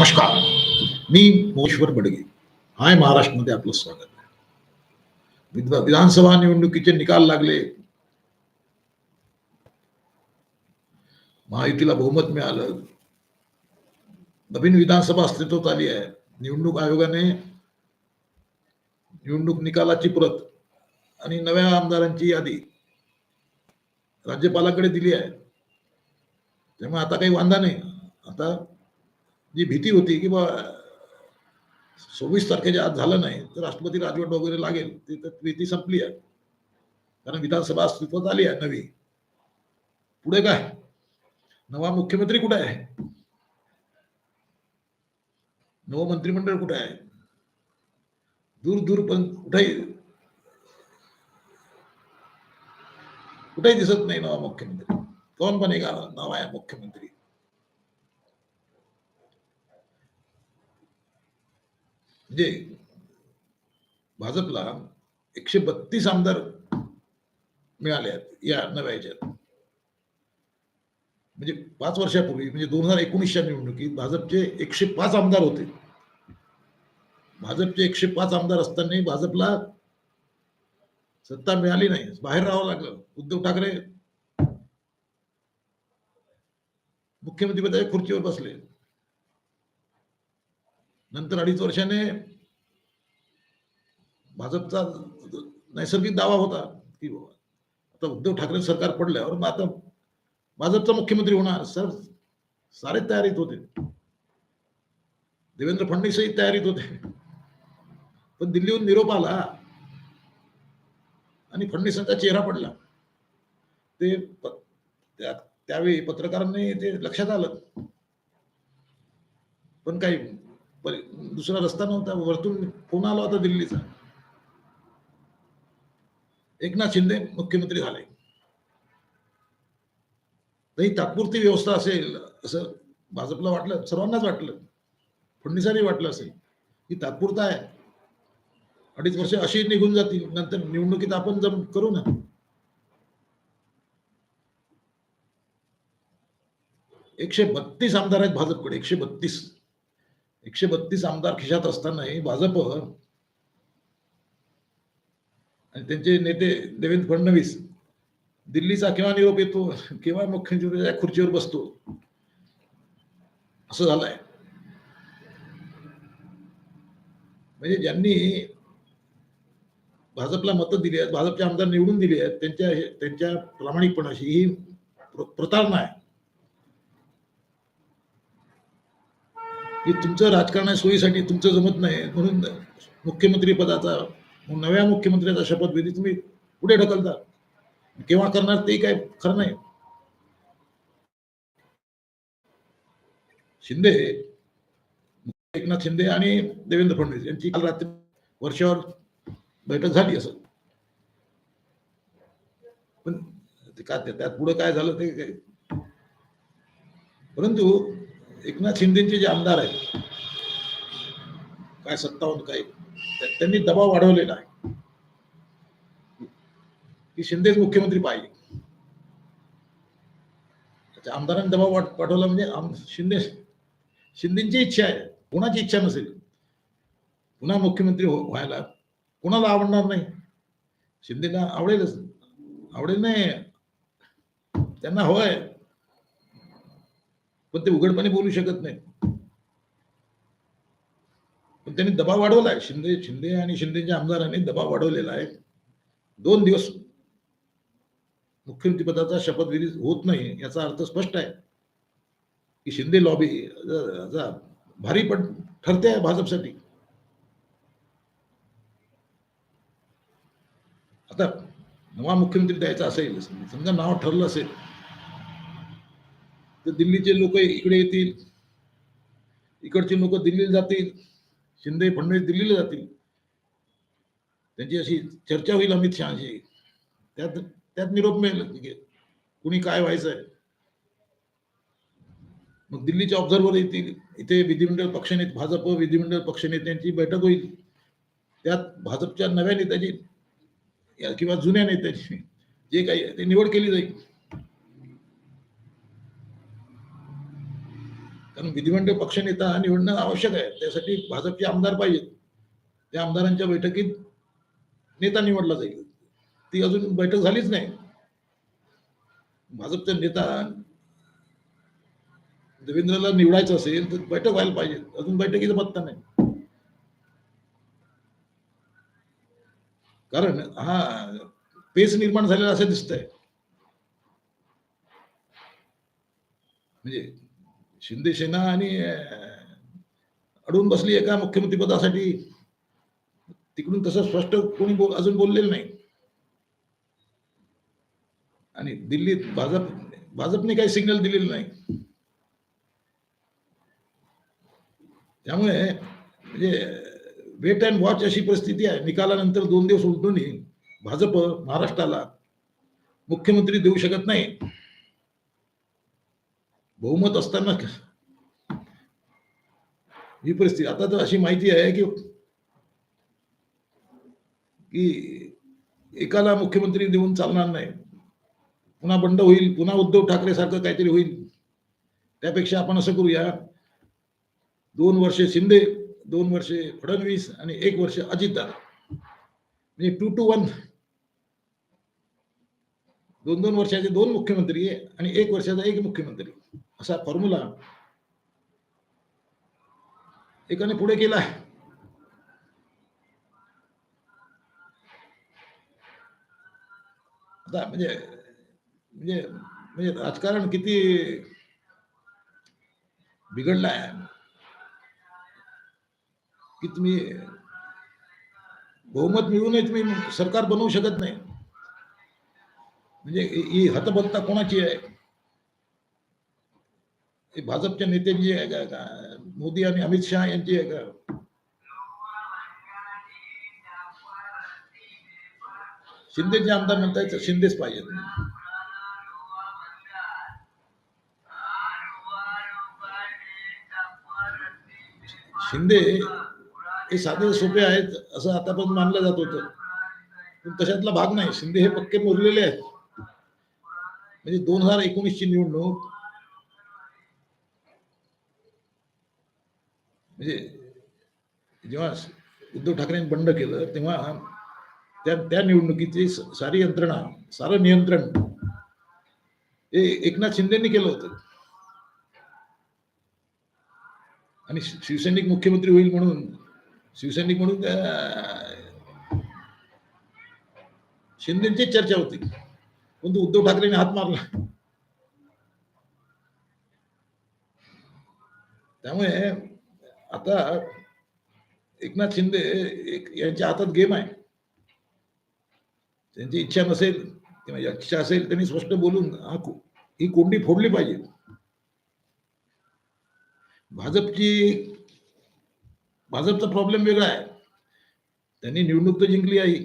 नमस्कार. मी मोश्वर बडगे. हाय महाराष्ट्रमध्ये आपलं स्वागत आहे. विधानसभा निवडणुकीचे निकाल लागले. महायुतीला बहुमत मिळालं. नवीन विधानसभा अस्तित्वात आली आहे. निवडणूक आयोगाने निवडणूक निकालाची प्रत आणि नव्या आमदारांची यादी राज्यपालाकडे दिली आहे. त्यामुळे आता काही वांधा नाही. आता जी, भीती होती की बा सव्वीस तारखेच्या आज नाही तर राष्ट्रपती राजवट वगैरे लागेल ती भीती संपली आहे कारण विधानसभा अस्तित्वात आली आहे नवी। पुढे काय नवा मुख्यमंत्री कुठे आहे नवं मंत्रिमंडळ कुठे आहे दूर दूर पण कुठेही कुठेही दिसत नाही नवा मुख्यमंत्री। कोण बनेगा नवा मुख्यमंत्री? म्हणजे भाजपला एकशे बत्तीस आमदार मिळाले आहेत या नव्या याच्यात म्हणजे पाच वर्षापूर्वी म्हणजे दोन हजार एकोणीसच्या निवडणुकीत भाजपचे एकशे पाच आमदार होते. भाजपचे एकशे पाच आमदार असताना भाजपला सत्ता मिळाली नाही बाहेर राहावं लागलं. उद्धव ठाकरे मुख्यमंत्री पदाच्या खुर्चीवर बसले. नंतर अडीच वर्षाने भाजपचा नैसर्गिक दावा होता की बाबा आता उद्धव ठाकरे सरकार पडल्यावर मग आता भाजपचा मुख्यमंत्री होणार. सर सारे तयारीत होते. देवेंद्र फडणवीसही तयारीत होते. पण दिल्लीहून निरोप आला आणि फडणवीसांचा चेहरा पडला. ते त्या- त्यावेळी पत्रकारांनी ते लक्षात आलं. पण काही दुसरा रस्ता नव्हता. वरतून फोन आला होता दिल्लीचा. एकनाथ शिंदे मुख्यमंत्री झाले. तर ही तात्पुरती व्यवस्था असेल असं भाजपला वाटलं सर्वांनाच वाटलं. फडणवीसांनी वाटलं असेल. ही तात्पुरता आहे. अडीच वर्ष अशी निघून जातील. नंतर निवडणुकीत आपण जम करू ना. एकशे बत्तीस आमदार आहेत भाजपकडे. एकशे बत्तीस. एकशे बत्तीस आमदार खिशात असतानाही भाजप आणि त्यांचे नेते देवेंद्र फडणवीस दिल्लीचा केव्हा निरोप येतो केव्हा मुख्यमंत्री खुर्चीवर बसतो? असं झालंय. म्हणजे ज्यांनी भाजपला मतं दिली आहेत भाजपचे आमदार निवडून दिले आहेत त्यांच्या त्यांच्या प्रामाणिकपणाशी ही प्रतारणा आहे. की तुमचं राजकारणा सोयीसाठी तुमचं जमत नाही. म्हणून मुख्यमंत्री पदाचा नव्या मुख्यमंत्र्याचा शपथविधी तुम्ही पुढे ढकलता. केव्हा करणार ते काय खरं नाही. शिंदे एकनाथ शिंदे आणि देवेंद्र फडणवीस यांची काल रात्री वर्षावर बैठक झाली असं. पण ते काय त्यात पुढे काय झालं ते काय? परंतु एकनाथ शिंदेचे जे आमदार आहेत काय सत्तावन्न काय त्यांनी दबाव वाढवलेला आहे. की शिंदेच मुख्यमंत्री पाहिजे आमदारांनी दबाव वाढवला पाठवला म्हणजे आम- शिंदे शिंदेची इच्छा आहे. कोणाची इच्छा नसेल. पुन्हा मुख्यमंत्री हो- व्हायला कोणाला आवडणार नाही? शिंदेला आवडेलच. आवडेल नाही. त्यांना हवंय. पण ते उघडपणे बोलू शकत नाही. पण त्यांनी दबाव वाढवलाय. शिंदे शिंदे आणि शिंदेच्या आमदारांनी दबाव वाढवलेला आहे. दोन दिवस मुख्यमंत्रीपदाचा शपथविधी होत नाही याचा अर्थ स्पष्ट आहे. की शिंदे लॉबी भारी पण ठरते आहे भाजपसाठी. आता नवा मुख्यमंत्री द्यायचा असेल समजा नाव ठरलं असेल तर दिल्लीचे लोक इकडे येतील. इकडचे लोक दिल्लीला जातील. शिंदे फडणवीस दिल्लीला जातील. त्यांची अशी चर्चा होईल अमित शहाशी. त्यात त्यात निरोप मिळेल. कुणी काय व्हायचं आहे मग दिल्लीचे ऑब्झर्वर येतील. इथे विधिमंडळ पक्षनेते भाजप विधिमंडळ पक्षनेत्यांची बैठक होईल. त्यात भाजपच्या नव्या नेत्याची या- किंवा जुन्या नेत्याची जे काही आहे ते निवड केली जाईल. कारण विधिमंडळ पक्षनेता निवडणं आवश्यक आहे. त्यासाठी भाजपचे आमदार पाहिजेत. त्या आमदारांच्या बैठकीत नेता निवडला जाईल. ती अजून बैठक झालीच नाही. भाजपचा नेता देवेंद्रला निवडायचं असेल तर बैठक व्हायला पाहिजे. अजून बैठकीचा पत्ता नाही. कारण हा पेच निर्माण झालेला असं दिसतंय. म्हणजे शिंदे सेना आणि अडून बसली एका मुख्यमंत्री पदासाठी. तिकडून तसं स्पष्ट कोणी बोल अजून बोललेलं नाही. आणि दिल्लीत भाजप भाजपने काही सिग्नल दिलेलं नाही. त्यामुळे म्हणजे वेट अँड वॉच अशी परिस्थिती आहे. निकालानंतर दोन दिवस उलटूनही भाजप महाराष्ट्राला मुख्यमंत्री देऊ शकत नाही. बहुमत असताना ही परिस्थिती. आता तर अशी माहिती आहे की की एकाला मुख्यमंत्री देऊन चालणार नाही. पुन्हा बंड होईल पुन्हा उद्धव ठाकरे सारखं काहीतरी होईल. त्यापेक्षा आपण असं करूया. दोन वर्षे शिंदे दोन वर्षे फडणवीस आणि एक वर्ष अजितदादा. म्हणजे टू टू वन दोन दोन वर्षाचे दोन मुख्यमंत्री आहे आणि एक वर्षाचा एक मुख्यमंत्री. असा फॉर्म्युला एकाने पुढे केला आता म्हणजे म्हणजे म्हणजे राजकारण किती बिघडलं आहे की तुम्ही बहुमत मिळूनही तुम्ही सरकार बनवू शकत नाही. म्हणजे ही हतबत्ता कोणाची आहे? की भाजपच्या नेत्यांची आहे का? मोदी आणि अमित शहा यांची आहे का? शिंदेचे आमदार म्हणतायत शिंदेच पाहिजेत. शिंदे हे साधे सोपे आहेत असं आता पण मानलं जात होतं. पण तशातला भाग नाही. शिंदे हे पक्के मोरलेले आहेत. म्हणजे दोन हजार एकोणीसची निवडणूक म्हणजे जेव्हा उद्धव ठाकरेंनी बंड केलं तेव्हा त्या त्या निवडणुकीची सारी यंत्रणा सारं नियंत्रण हे एकनाथ शिंदेनी केलं होतं. आणि शिवसैनिक मुख्यमंत्री होईल म्हणून शिवसैनिक म्हणून अं, शिंदेची चर्चा होती. परंतु उद्धव ठाकरेंनी हात मारला. त्यामुळे आता एकनाथ शिंदे एक यांच्या हातात गेम आहे. त्यांची इच्छा नसेल किंवा इच्छा असेल त्यांनी स्पष्ट बोलून हा ही कोंडी फोडली पाहिजे. भाजपची भाजपचा प्रॉब्लेम वेगळा आहे. त्यांनी निवडणूक तर जिंकली आहे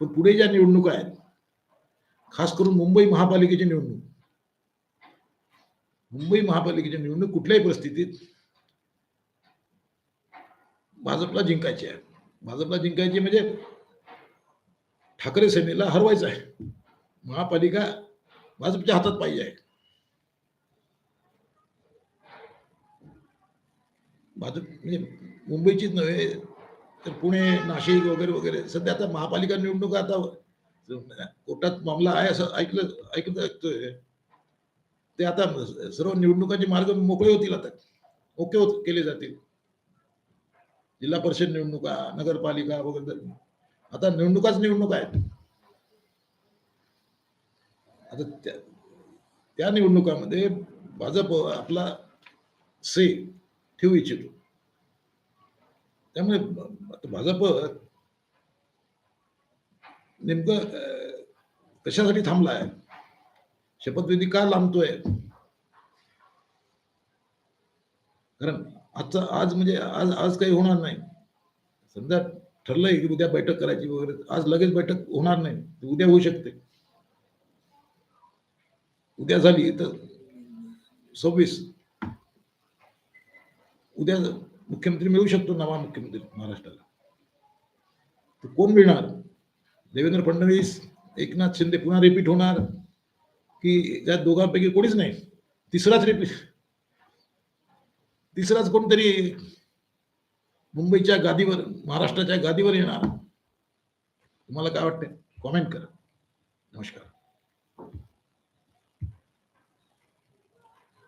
पण पुढे ज्या निवडणुका आहेत खास करून मुंबई महापालिकेची निवडणूक. मुंबई महापालिकेची निवडणूक कुठल्याही परिस्थितीत भाजपला जिंकायची आहे. भाजपला जिंकायची म्हणजे ठाकरे सेनेला हरवायचं आहे. महापालिका भाजपच्या हातात पाहिजे आहे. भाजप म्हणजे मुंबईचीच नव्हे तर पुणे नाशिक वगैरे वगैरे. सध्या आता महापालिका निवडणूक आता कोर्टात मामला आहे असं ऐकलं ऐकलं ऐकतोय ते आता सर्व निवडणुकांचे मार्ग मोकळे होतील आता. ओके होत केले जातील. जिल्हा परिषद निवडणुका नगरपालिका वगैरे आता निवडणुकाच निवडणुका आहेत. आता त्या त्या निवडणुकामध्ये भाजप आपला से ठेवू इच्छितो. त्यामुळे भाजप नेमकं कशासाठी थांबला आहे शपथविधी का लांबतोय? कारण आजचा आज म्हणजे आज आज काही होणार नाही. समजा ठरलंय की उद्या बैठक करायची वगैरे आज लगेच बैठक होणार नाही. उद्या होऊ शकते. उद्या झाली तर सव्वीस. उद्या मुख्यमंत्री मिळू शकतो नवा मुख्यमंत्री महाराष्ट्राला. कोण मिळणार? देवेंद्र फडणवीस एकनाथ शिंदे पुन्हा रिपीट होणार. की त्या दोघांपैकी कोणीच नाही तिसराच रिपीट तिसराच कोणतरी मुंबईच्या गादीवर महाराष्ट्राच्या गादीवर येणार. तुम्हाला काय वाटतंय? कॉमेंट करा. नमस्कार.